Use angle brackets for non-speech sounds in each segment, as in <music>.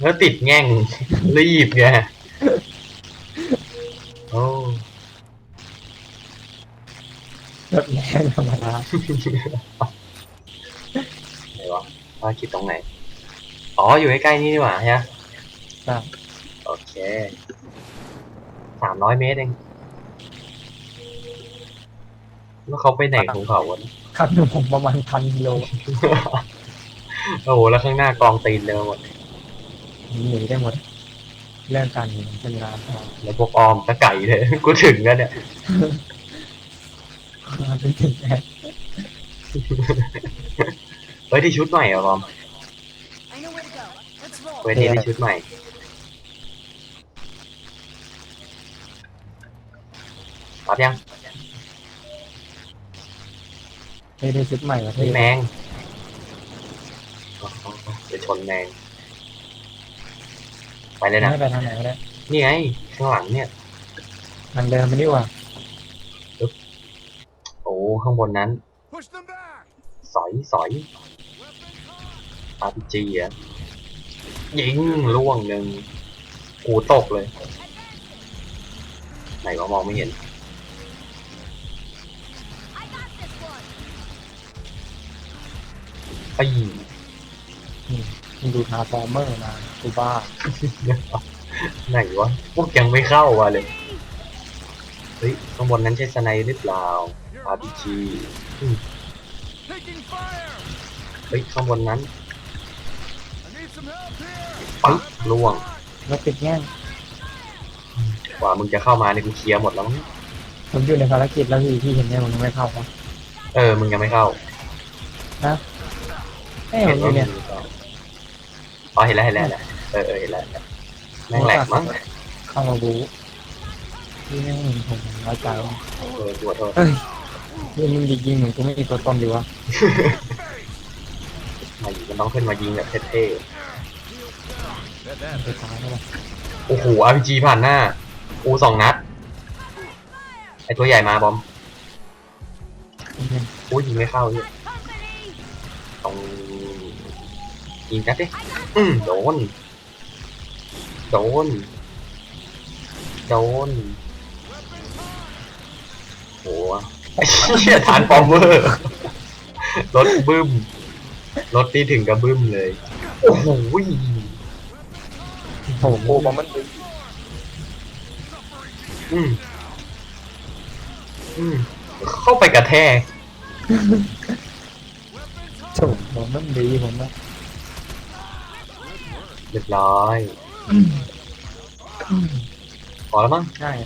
แล้วติดแง่ง รีบไงโอ้รถแรงธรรมดาไหนวะภารกิจตรงไหน อ๋อ อยู่ใกล้ๆนี่นี่หว่าใช่ไหมใช่โอเค สามร้อยเมตรเองแล้วเขาไปไหนของเขาวะเนี่ยคันหนึ่งผมประมาณพันกิโล โอ้โห แล้วข้างหน้ากองตีนเลยหมด หนีได้หมด เรื่องการหนีเป็นงานแล้วพวกออมตะไก่เลย กูถึงแล้วเนี่ยเป็นถึงแค่เฮ้ยที่ชุดใหม่เหรอะบอม I know where to go. Let's roll. เวทีที่ชุดใหม่ ปรับยังไม่ได้ชุดใหม่ประเทนี่ศแมงอ๋ออ๋ออ๋อจะชนแมง ไปเลยนะไม่ไปทางไหนก็ได้นี่ไงข้างหลังเนี่ยทางเดินไปดีกว่าโอ้ข้างบนนั้น Push them back. สอยสอย RPG อะยิงล่วงหนึ่งกูตกเลย ไหนวะมองไม่เห็น I got this one. ไป มึงดูทาร์ฟอร์เมอร์มากูบ้าไหนวะ พวกยังไม่เข้าวะเลย เฮ้ย ข้างบนนั้นใช่สไนหรือเปล่า RPG Taking fire. เฮ้ย ข้างบนนั้น I need some help here. ปึ๊บล่วง แล้วติดแง่งกว่ามึงจะเข้ามาเนี่ยกูเคลียร์หมดแล้วมั้งผมอยู่ในภารกิจแล้วพี่พี่เห็นเนี่ยมันไม่เข้าปะเออ มึงยังไม่เข้าเอ้ยผมอยู่ว่าเนี่ยมึงไม่เข้า อ๋อเห็นแล้วเห็นแล้วเห็นแล้วเออเออเห็นแล้วเห็นแล้วแม่งแหลกมั้งเข้ามาบูพี่ไม่เห็นผมน้อยใจว่ะเออปวดโทษเอ้ยพี่มึงยิงยิงเหมือนกูไม่มีตัวตนดีวะมาอยู่มันต้องขึ้นมายิงแบบเท่มันไปตายแล้ววะๆโอ้โห RPG ผ่านหน้ากูสองนัดไอตัวใหญ่มาบอมกูยิงไม่เข้าเนี่ย Company. ต้อง ยิงกัดดิอืมโดน โดน โดนโหไอ้เหี้ยฐานปอมเวอร์รถบึ้ม รถนี่ถึงกับบึ้มเลย โอ้โหโอ้โหโอ้บอมมันบึ้มอืมอืมเข้าไปกระแทกโฉมผมมันดีผมว่า เรียบร้อย พอแล้วมั้งง่าย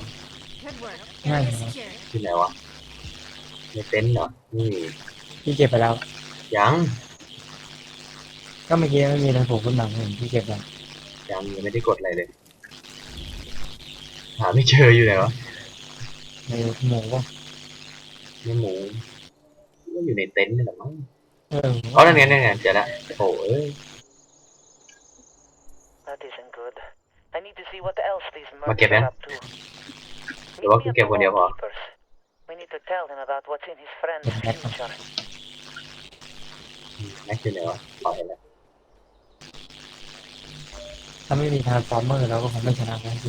Good work. Yeah, Area yeah. secured. ที่ไหนวะ ในเต็นท์เหรอ นี่ พี่เก็บไปแล้ว ยัง ก็เมื่อกี้ไม่มีอะไรผมขึ้นมาเห็นพี่เก็บแล้วยังยังไม่ได้กดอะไรเลย หาไม่เจออยู่ไหนวะในหมูว่าในหมูก็อยู่ในเต็นท์นี่แหละมั้งเอออ๋อนั่นไงนั่นไงเจอละโอ้เอ้ย That isn't good. I need to see what else these Okay, murders man. are up to. Pero wag Meet me at kaya the ko niya Wall ba? Keepers. We need to tell him about what's in his friend's Okay. future. แม็กอยู่ไหนวะพอเห็นแล้วถ้าไม่มีทาร์ฟอร์เมอร์เราก็คงไม่ชนะแล้วสิ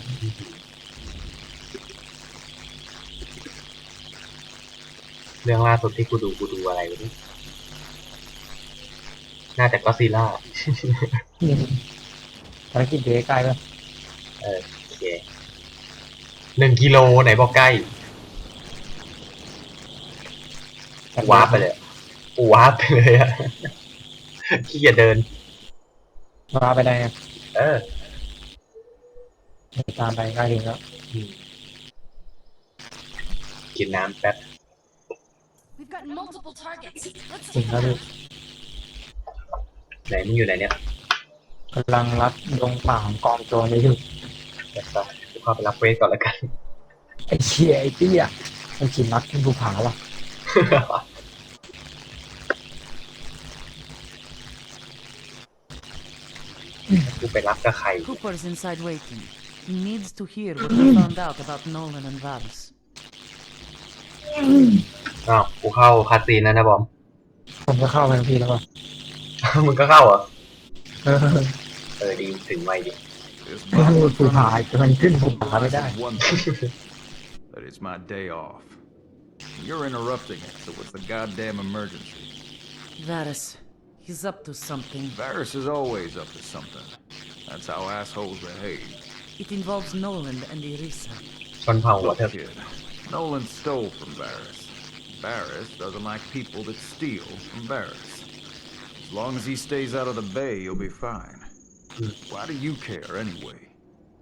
เรื่องล่าสุดที่กูดูกูดูอะไรวะเนี่ยน่าจะก็ซีล่า ภารกิจเดใกล้แล้วโอเคหนึ่งกิโลไหนบอกใกล้วาร์ปไปเลยวาร์ปไปเลยอะขี้เกียจเดินวาร์ปไปได้ไงเออตามไปใกล้ถึงแล้วกินน้ำแป๊บ We've got multiple targets. Let's ถึง take แล้ว them พี่ out. ไหนมึงอยู่ไหนเนี่ย กำลังรับลงป่าของกองโจรเลยอยู่เดี๋ยวซะกูเข้าไปรับเวทก่อนแล้วกัน ไอ้เชี่ยไอ้เตี้ยไอ้ขี่นักขึ้นภูผาว่ะกูไปรับกับใคร Cooper's inside waiting. He needs to hear what we found out about Nolan and Vals. อ้าวกูเข้าคาซีนแล้วนะบอม ผมก็เข้าไปกับพี่แล้วว่ะ มึงก็เข้าเหรอ เออ เออดีถึงไม่ดิ This ก็ bottle คือ of ผาจนขึ้นภูผาไม่ได้ one thing, that it's my day off. You're interrupting it, so what's the goddamn emergency? Varys, he's up to something. Varys is always up to something. That's how assholes behave. It involves Nolan and Irisa. ชนเผ่าหัว Look, เถอะ kid, Nolan stole from Varys. Varys doesn't like people that steal from Varys. As long as he stays out of the bay, you'll be fine. Why do you care anyway?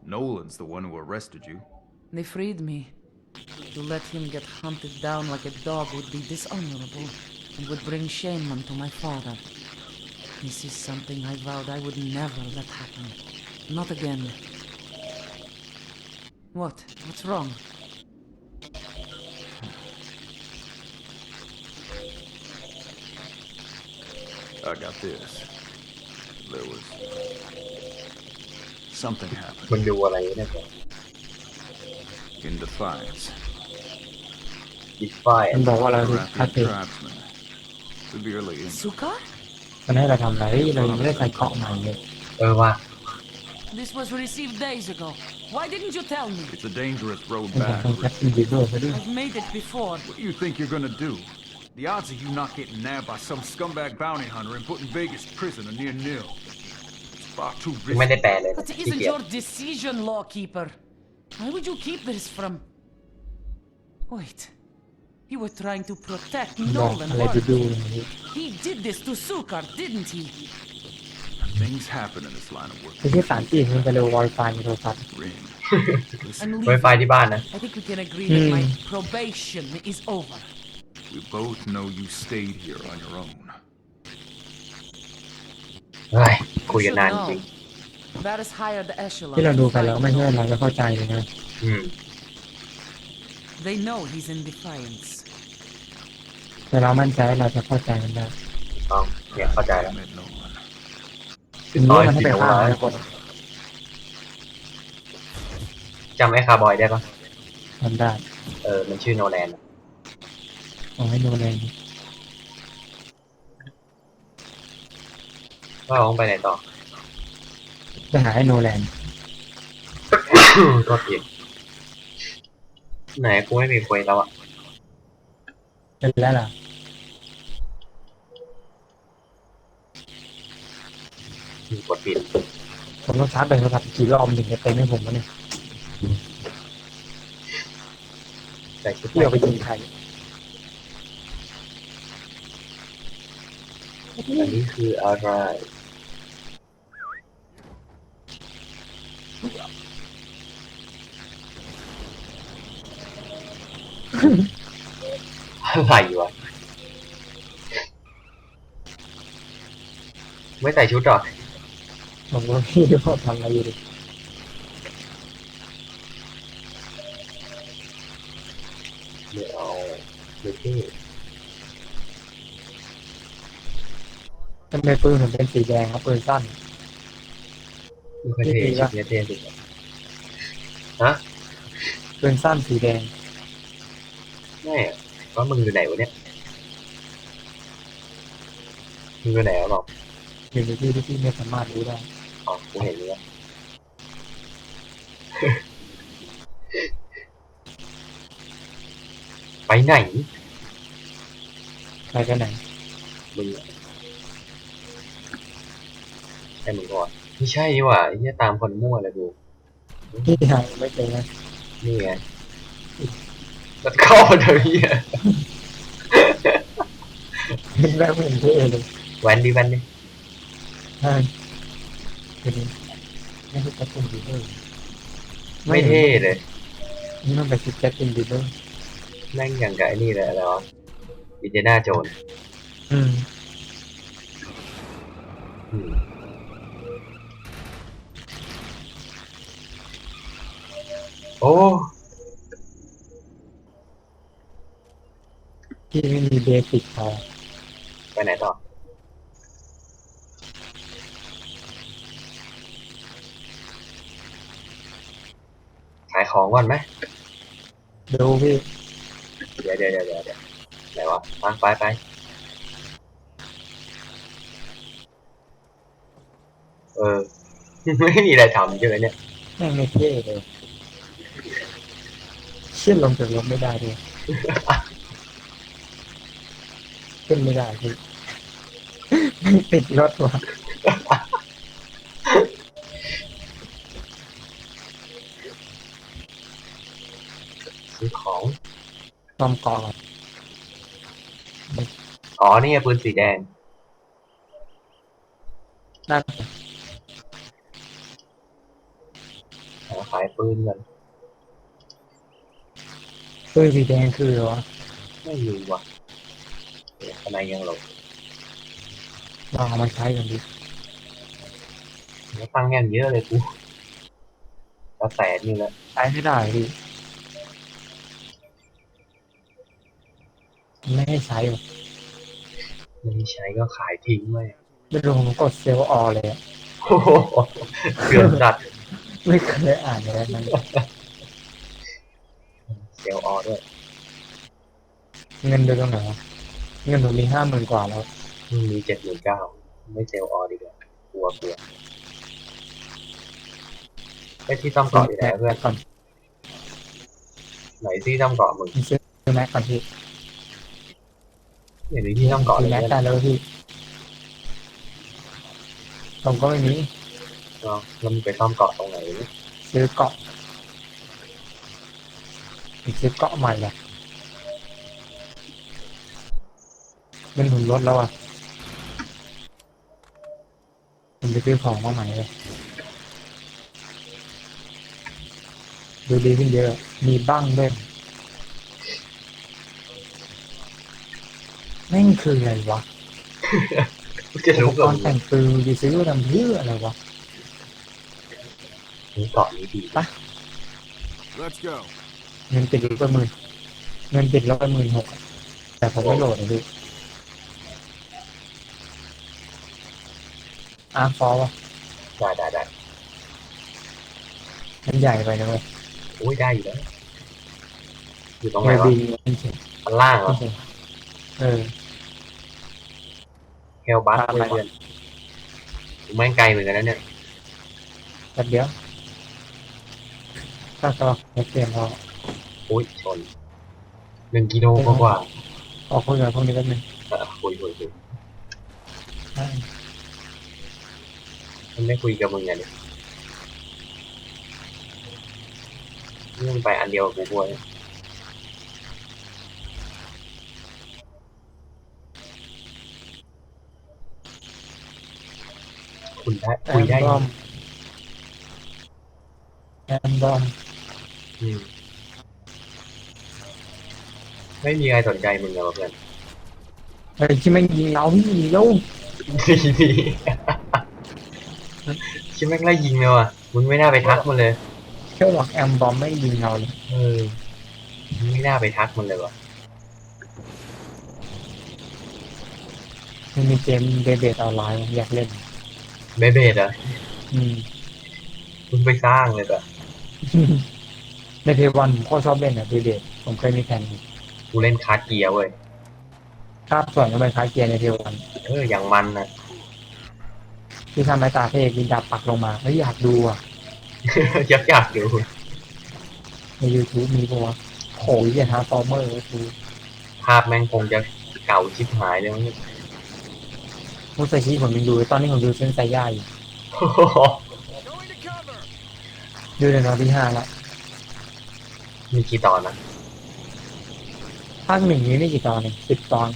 Nolan's the one who arrested you. They freed me. To let him get hunted down like a dog would be dishonorable and would bring shame onto my father. This is something I vowed I would never let happen. Not again. What? What's wrong? I got this. There was something happened มันดูอะไรเนี่ย in Defiance. ดิฟาย มันบอกว่าเราดูคัด Baratheon เอง tribesmen severely injured. Sukar? มันให้เราทำอะไรเฮ้ยเรายังไม่ได้ใส่เกราะใหม่เลย เออว่า This was received days ago. Why didn't you tell me? It's a dangerous road มันจะ back. ต้องแคปปี้บีโดไปด้วย I've made it before. What do you think you're gonna do? The odds of you not getting nabbed by some scumbag bounty hunter and put in Vegas prison are near nil. It's far too ไม่ได้ risky. แปลเลยนะ But it ขี้ isn't เกียจ your decision, lawkeeper. Why would you keep this from... Wait. You were trying to protect บอก Nolan, อะไร weren't ดูดู you? อย่างนี้ He did this to Sukar, didn't he? Things happen in this line of work. ไม่ใช่สารที่มันจะเร็ววอยไฟในโทรศัพท์ Rin. <laughs> Listen, I'm ไวไฟ leaving. ที่บ้านนะ I think we can agree that my Hmm. probation is over. we both know you stayed here on your own. เฮ้ย You คุยกัน should นาน know. จริง Varys hired the echelon. ที่เรา to ดูไป fight แล้วไม่ใช่ Nolan. เราจะเข้าใจเลยนะอืม They know he's in defiance. แต่เรามั่นใจเราจะเข้าใจมันได้ต้องเนี่ยเข้าใจแล้ว Damn it, Nolan. ทีนี้มันให้ไปฆ่าแล้วกดจำไอ้คาร์บอยได้ปะทำได้ เออ มันชื่อโนแลนอะเอาให้ดูเลย ว่าเอาไปไหนต่อจะหาให้โนแลนด์ก็ผิดไหนกูไม่มีคุยแล้วอะเป็นแล้วล่ะอืมกดผิดผมต้องชาร์จแบตโทรศัพท์กี่รอบมันถึงจะเต็มให้ผมวะเนี่ยใส่ชุดที่เอาไปยิงใครอันนี้คืออะไร อะไรวะไม่ใส่ชุดหรอผมก็พี่ที่เขาทำอะไรอยู่ดิเดี๋ยวเอาเดี๋ยวที่ทำไมปืนผมเป็นสีแดงครับปืนสั้นไม่ค่อยเท่ชุดเนี้ยเท่สุดฮะปืนสั้นสีแดง ไม่อะว่ามึงอยู่ไหนวะเนี่ยมึงอยู่ไหนวะบอกอยู่ในที่ที่พี่ไม่สามารถรู้ได้อ๋อกูเห็นแล้วไปไหนไปกันไหนมึงอะใช่มึงก่อนไม่ใช่นี่หว่าไอ้เหี้ยตามคนมั่วเลยกูที่หาไม่เจอนะ นี่ไง แล้วเข้ามาเถอะเหี้ยแล้วเหมือนเท่เลยแวนดิแวนดิใช่เป็นไม่ใช่แจ็คเป็นบีเบอร์ไม่เท่เลย นี่มันเป็นชุดแจ็คเป็นบีเบอร์แม่งอย่างกับไอ้นี่เลยอะไรวะอินเดียนาโจนส์อืมอืมโอ้ ที่ไม่มีเบสิกพอไปไหนต่อ ขายของก่อนไหม ดูพี่เดี๋ยวเดี๋ยวเดี๋ยวเดี๋ยวเดี๋ยวไหนวะไปไปไปเออ ไม่มีอะไรทำใช่ไหมเนี่ยแม่งไม่เท่เลยเชื่อลงจากรถไม่ได้ด้วย ขึ้นไม่ได้พี่ติดรถว่ะซื้อของตอมกอดอ๋อ นี่ไงปืนสีแดงนั่นหาขายปืนกัน ปืนสีแดงคืออะไรวะไม่รู้ว่ะ เดี๋ยวข้างในยังหลบลองเอามาใช้กันดิแล้วตั้งแง่นเยอะเลยกูกระแสนี่แหละใช้ไม่ได้ดิไม่ให้ใช้หรอกไม่ใช้ก็ขายทิ้งไปไม่รู้ผมกดเซลล์ออเลยอะโอ้โหเกือนจัดไม่เคยอ่านเลยนะเซลล์ออด้วย เงินเดือนตรงไหนวะ เงินผมมีห้าหมื่นกว่าแล้ว มีเจ็ดหมื่นเก้าไม่เซลล์ออดีกว่ากลัวกลัวไปที่ซ่อมเกาะดีแล้วเพื่อนก่อนไหนที่ซ่อมเกาะมึงซื้อแม็กก่อนพี่เห็นมีที่ซ่อมเกาะเลซื้อยแม็กเนี่ยได้แล้วพี่ผมก็ไม่มีเนาะแล้วมึงไปซ่อมเกาะตรงไหนเนี่ยซื้อเกาะอีกซื้อเกาะใหม่อะ เงินผมลดแล้วอะผมไปซื้อของมาใหม่เลยดูดีขึ้นเยอะ มีบ้างด้วยแม่งคืออะไรวะกูจะอุรู้ปกกับรณ์แต่งปืนจะซื้อมาทำเพื่ออะไรวะมึงเกาะนี้ดี Let's go. เงินติดลบไปหมื่นเงินติดลบไปหมื่นหกแต่ผมไม่โหลดเลย อาร์ฟอวะได้ได้ได้มันใหญ่ไปนะเว้ยโอ้ยได้อยู่แล้วอยู่ตรงไหนไม่วะดีไม่เฉยอันล่างเหรไม่อเฉยเออ เฮลบัสตามไป เพื่อนกูแม่งไกลเหมือนกันนะเนี่ยแป๊บเดียวถ้าก็ไม่เปลี่ยนพอโอ้ยชนหนึ่งกิโลกว่าออกคุยกับพวกนี้แป๊บนึงๆเออคุยคุยคุยได้ มันไม่คุยกับมึงไงเนี่ยนี่มึงไปอันเดียวกับกูด้วยคุยได้แอคุยมได้บอมแอมบอมอืมไม่มีใครสนใจมึงเลยเพื่อนเฮ้ยที่แม่งยิงเราพี่ยิงเรา ดีดี ชิบแม่งไล่ยิงเลยว่ะมึงไม่น่าไปทักมันเลยแค่บอกแอมบอมไม่ยิงเราเลยเออมึงไม่น่าไปทักมันเลยว่ะมันมีเกมเบเบดออนไลน์อยากเล่นเบเบดอะอืมมึงไปสร้างเลยอะในเพย์วันผมโคตรชอบเล่นอะเบเบดผมเคยมีแผ่นกูเล่นคาร์ดเกียร์เว้ยภาพส่วนก็เป็นคล้ายเกียร์ในเพย์วันเอออย่างมันนะ ที่ทำไม้ตาเทกินดาบปักลงมาแล้วอยากดูอะอยากอยากดูใน YouTube มีปะวะโหยอย่าทาฟอร์เมอร์คือภาพแม่งคงจะเก่าชิบหายเลยมั้งมุสชิผมยังดูเลยตอนนี้ผมดูเซนไซย่าอยู่ Going to cover. ดูในตอนที่ห้าแล้วมีกี่ตอนนะภาคหนึ่งนี้ไม่กี่ตอนเองสิบตอน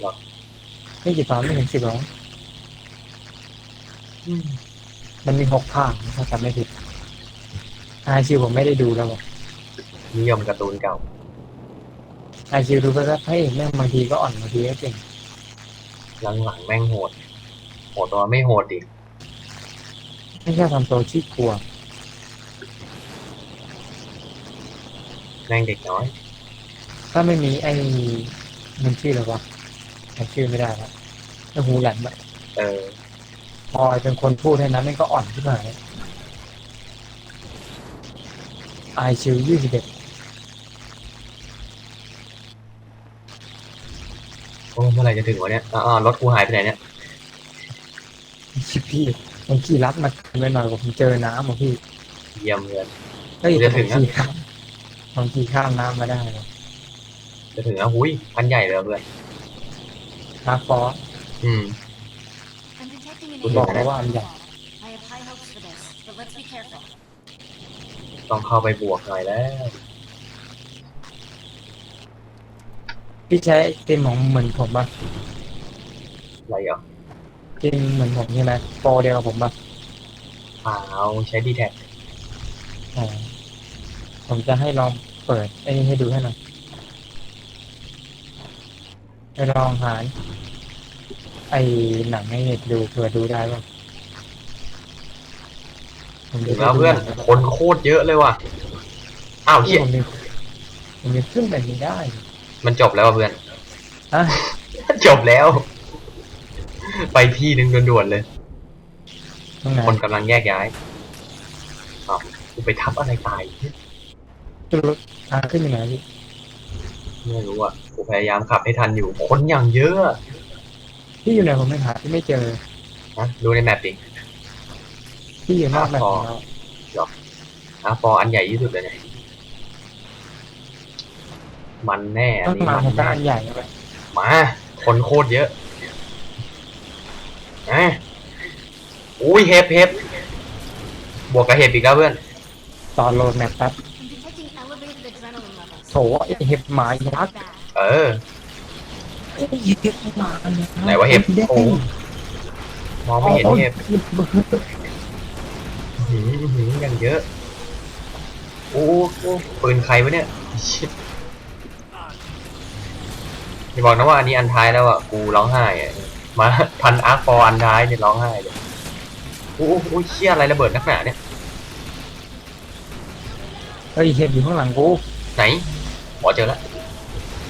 หรอไม่กี่ตอนไม่ถึงสิบหรอก มันมีหกภาคถ้าจำไม่ผิดอาชิวผมไม่ได้ดูแล้วอะนิยมการ์ตูนเก่าอาชิวดูไปแล้วพระเอกแม่งบางทีก็อ่อนบางทีก็เก่งหลังๆแม่งโหด โหดตัวไม่โหดดิไม่ใช่ทำตัวชี้กลัว แม่งเด็กน้อย ถ้าไม่มีไอ้มันชื่ออะไรวะจำชื่อไม่ได้แล้วไอ้หูแหลมอะเออ พอยเป็นคนพูดให้นั้นแม่งก็อ่อนขึ้นมาไอชิวยี่สิบเอ็ดโอ้เมื่อไหร่จะถึงวะเนี่ยอ๋อรถกูหายไปไหนเนี่ยชิพี่ผมขี่รัดมาไปหน่อยผมเจอน้ำอะพี่เยี่ยมเลยเฮ้ยจะผถึมงแล้วขี่ข้ามผมขี่ข้ามน้ำมาได้เลยจะถึงแล้วหุยพันใหญ่เลยเพื่อนนาฟอสอืม I'm detecting an คุณบอก alien แล้วว่าอันใหญ่ I have high hopes for this, but let's be careful. ต้องเข้าไปบวกหน่อยแล้วพี่ใช้เต็มของเหมือนผมปะอะไรอะเต็มเหมือนผมใช่ไหมโปรเดียวกับผมปะเปล่าใช้ดีแท็กอ๋อผมจะให้ลองเปิดไอ้นี่ให้ดูให้หน่อยให้ลองหา ไอ้หนังให้เน็ตดูเผื่อดูได้ป่ะผมถึจะงแล้วเพื่อนคนโคตรเยอะเลยว่ะอ้าวที่เฮียผมยังผมยังขึ้นไปไม่ได้มันจบแล้วว่ะเพื่อนอะจบแล้ว ไปที่หนึ่งด่วนๆเลย ตรงไหนคนกำลังแยกย้ายอ้าวกูไปทับอะไรตายจุดรถทางขึ้นยังไงพี่ไม่รู้อะกูพยายามขับให้ทันอยู่ คนอย่างเยอะ พี่อยู่ไหนผมไม่หาที่ไม่เจอนะดูในแมปดิ พี่อยู่นอกแบบอ๋อของเราอาฟอร์อันใหญ่ที่สุดเลยเนี่ยมันแน่อันต้องนี้มามัผมนก็แน่อันใหญ่เลยมา คนโคตรเยอะอะอุ้ยเฮฟเฮฟบวกกับเฮฟอีกแล้วเพื่อน ตอนโหลดแมปแป๊บ I'm detecting elevated adrenaline levels. โถไอ้เห็บหมายักษ์ Bad. เออ ไอ้เห็บหมายักษ์ไหนวะเห็บด้งโอ้มองไม่เห็นเฮฟโอ้ยหืมหืมอย่างเยอะ โอ้โหปืนใครวะเนี่ยชิบอย่าบอกนะว่าอันนี้อันท้ายแล้วอะ กูร้องไห้อะมาพันอาร์ฟอร์อันท้ายเนี่ยร้องไห้เลยโอ้โหเชี่ยอะไรระเบิดนักหนาเนี่ยเฮ้ยเห็บอยู่ข้างหลังกู ไหนหมอเจอแล้ว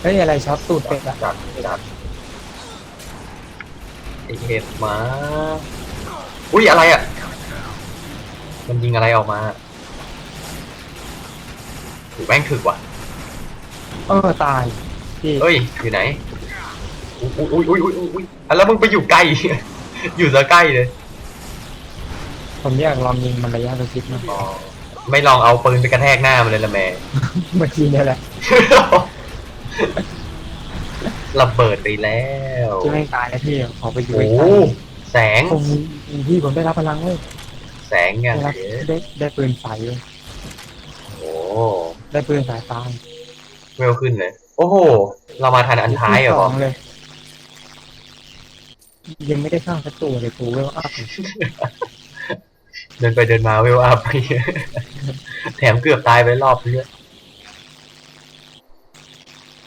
เฮ้ยอะไรช็อตตูดเป็ดอะจัดจัดไอเห็บมา อุ้ยอะไรอะ มันยิงอะไรออกมาถูแม่งถึกว่ะ เออตายพี่เอ้ย อยู่ไหน อุ้ยอุ้ยอุ้ยอุ้ยอุ้ยอะแล้วมึงไปอยู่ใกล้อยู่ซะใกล้เลย ผมอยากลองยิงมันระยะประชิดนะอ๋อไม่ลองเอาปืนไปกระแทกหน้ามันเลยละแม่เมื่อกี้เนี่ยแหละ ระเบิดไปแล้วที่ไม่ตายนะพี่ขอไปอยู่โอ้ใกโหล้แสงๆผมพี่ผมได้รับพลังเว้ยแสงอย่างได้รับเยอะได้ได้ปืนไฟเว้ยโอ้ได้ปืนสายตายเวลขึ้นเลย โอ้โห เรามาทันอันท้ายเหรสอองเลย ยังไม่ได้สร้างสักตัวเลยกูเวลอัพเดินไปเดินมาเวลอัพไป แถมเกือบตายไปรอบนึงด้วย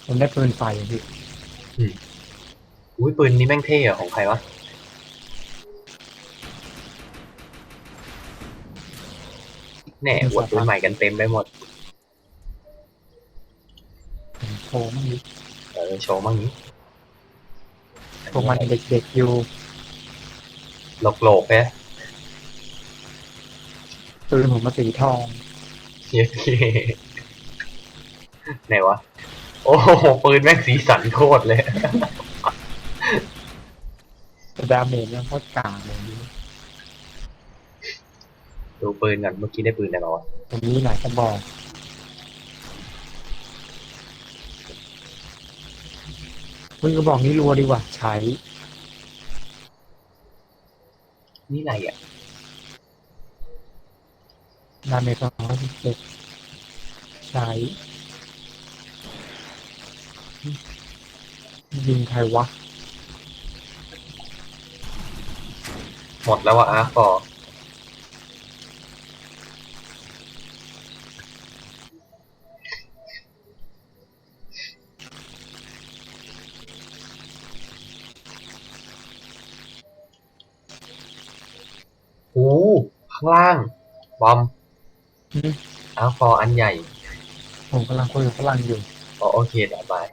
ผมได้ปืนไฟอะพี่อุ้ยปืนนี้แม่งเท่อะของใครวะ แน่อวดปืนใหม่กันเต็มไปหมด ผมโชว์มันดิเออโชว์มั่งนี้พวกมันเด็กๆอยู่โลกโลกๆเนี่ยปืนผมมาสีทอง เย้ไหนวะ โอ้โหปืนแม่งสีสันโคตรเลยแต่ดาเมจยังโคตรกลางเลยพี่ดูปืนกันเมื่อกี้ได้ปืนอะไรมาวะผมมีหลายกระบอกปืนกระบอกนี้รัวดีกว่า ใช้ นี่อะไรอะดาเมจสองร้อยสิบเจ็ดใช้ ยิงใครวะ หมดแล้วว่ะอาร์ฟอร์โอ้โหข้างล่าง บอมอืมอาร์ฟอร์อันใหญ่ ผมกำลังคุยกับฝรั่งอยู่ อ๋อโอเคเดี๋ยวบาย